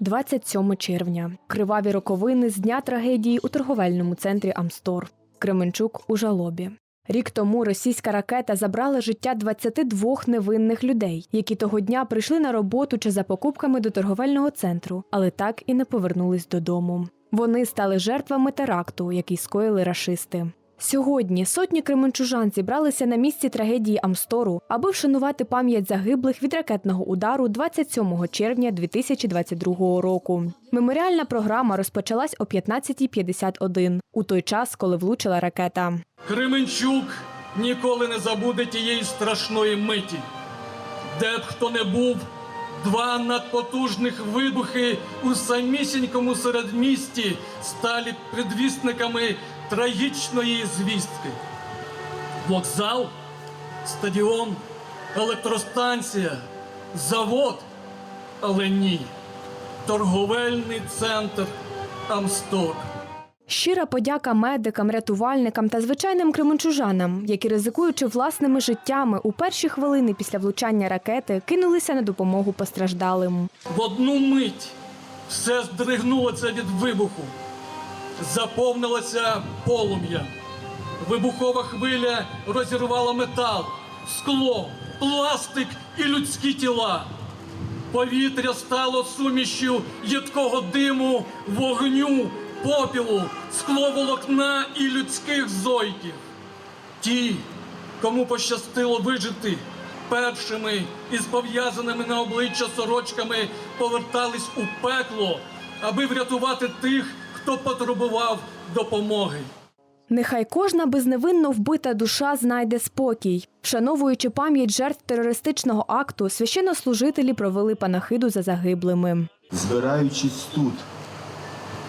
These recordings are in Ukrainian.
27 червня. Криваві роковини з дня трагедії у торговельному центрі Амстор. Кременчук у жалобі. Рік тому російська ракета забрала життя 22 невинних людей, які того дня прийшли на роботу чи за покупками до торговельного центру, але так і не повернулись додому. Вони стали жертвами теракту, який скоїли рашисти. Сьогодні сотні кременчужан зібралися на місці трагедії Амстору, аби вшанувати пам'ять загиблих від ракетного удару 27 червня 2022 року. Меморіальна програма розпочалась о 15.51, у той час, коли влучила ракета. Кременчук ніколи не забуде тієї страшної миті, де б хто не був, два надпотужних вибухи у самісінькому середмісті стали предвісниками трагічної звістки. Вокзал, стадіон, електростанція, завод, але ні. Торговельний центр Амстор. Щира подяка медикам, рятувальникам та звичайним кременчужанам, які ризикуючи власними життями у перші хвилини після влучання ракети, кинулися на допомогу постраждалим. В одну мить все здригнулося від вибуху, заповнилося полум'я. Вибухова хвиля розірвала метал, скло, пластик і людські тіла. Повітря стало сумішю їдкого диму, вогню, попілу, скловолокна і людських зойків. Ті, кому пощастило вижити, першими із пов'язаними на обличчя сорочками повертались у пекло, аби врятувати тих, хто потребував допомоги. Нехай кожна безневинно вбита душа знайде спокій. Вшановуючи пам'ять жертв терористичного акту, священнослужителі провели панахиду за загиблими. збираючись тут,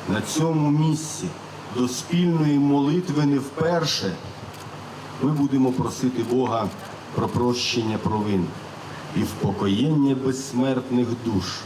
на цьому місці, до спільної молитви не вперше, ми будемо просити Бога про прощення провин і впокоєння безсмертних душ,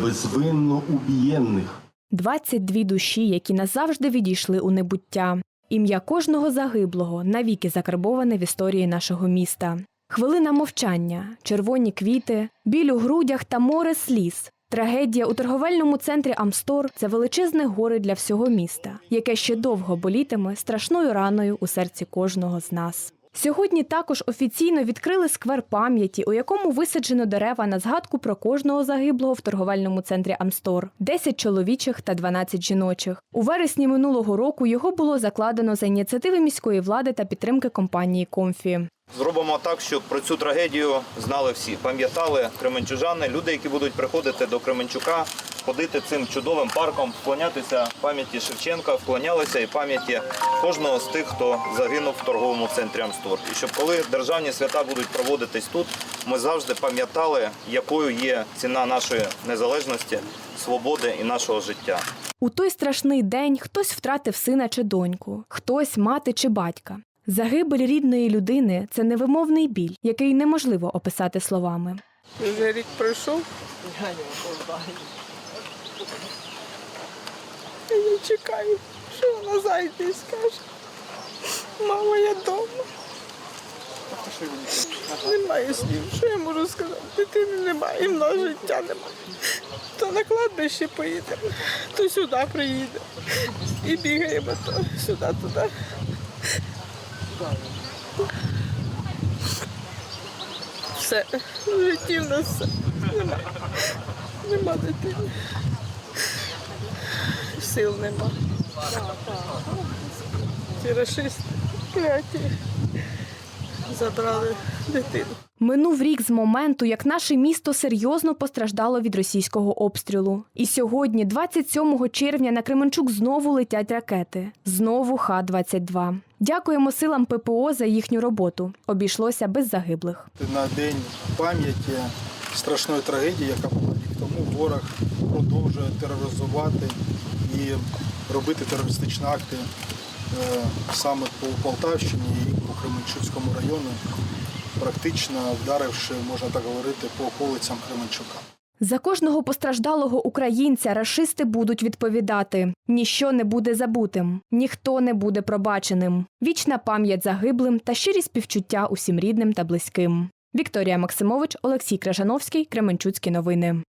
безвинно убієнних. 22 душі, які назавжди відійшли у небуття. Ім'я кожного загиблого навіки закарбоване в історії нашого міста. Хвилина мовчання, червоні квіти, біль у грудях та море сліз. Трагедія у торговельному центрі Амстор це величезне горе для всього міста, яке ще довго болітиме страшною раною у серці кожного з нас. Сьогодні також офіційно відкрили сквер пам'яті, у якому висаджено дерева на згадку про кожного загиблого в торговельному центрі Амстор 10 чоловічих та 12 жіночих. У вересні минулого року його було закладено за ініціативи міської влади та підтримки компанії Комфі. Зробимо так, щоб про цю трагедію знали всі, пам'ятали кременчужани, люди, які будуть приходити до Кременчука, ходити цим чудовим парком, вклонятися пам'яті Шевченка, вклонялися і пам'яті кожного з тих, хто загинув в торговому центрі Амстор. І щоб коли державні свята будуть проводитись тут, ми завжди пам'ятали, якою є ціна нашої незалежності, свободи і нашого життя. У той страшний день хтось втратив сина чи доньку, хтось мати чи батька. Загибель рідної людини це невимовний біль, який неможливо описати словами. Вже рік пройшов. Я чекаю, що вона зайде і скаже. Мама, я вдома. Немає слів. Що я можу сказати? Дитини немає, і в нас життя немає. То на кладбище поїдемо, то сюди приїде. І бігаємо то сюди, туди. Все. В житті в нас все. Нема. Нема дитини. Сил нема. Ті рашисти кляті. Забрали дитину. Минув рік з моменту, як наше місто серйозно постраждало від російського обстрілу. І сьогодні, 27 червня, на Кременчук знову летять ракети. Знову Х-22. Дякуємо силам ППО за їхню роботу. Обійшлося без загиблих. на день пам'яті страшної трагедії, яка була тому, ворог продовжує тероризувати і робити терористичні акти е, саме по Полтавщині і по Кременчуцькому району, практично вдаривши, можна так говорити, по околицям Кременчука. За кожного постраждалого українця рашисти будуть відповідати: ніщо не буде забутим, ніхто не буде пробаченим. Вічна пам'ять загиблим та щирі співчуття усім рідним та близьким. Вікторія Максимович, Олексій Крашановський, Кременчуцькі новини.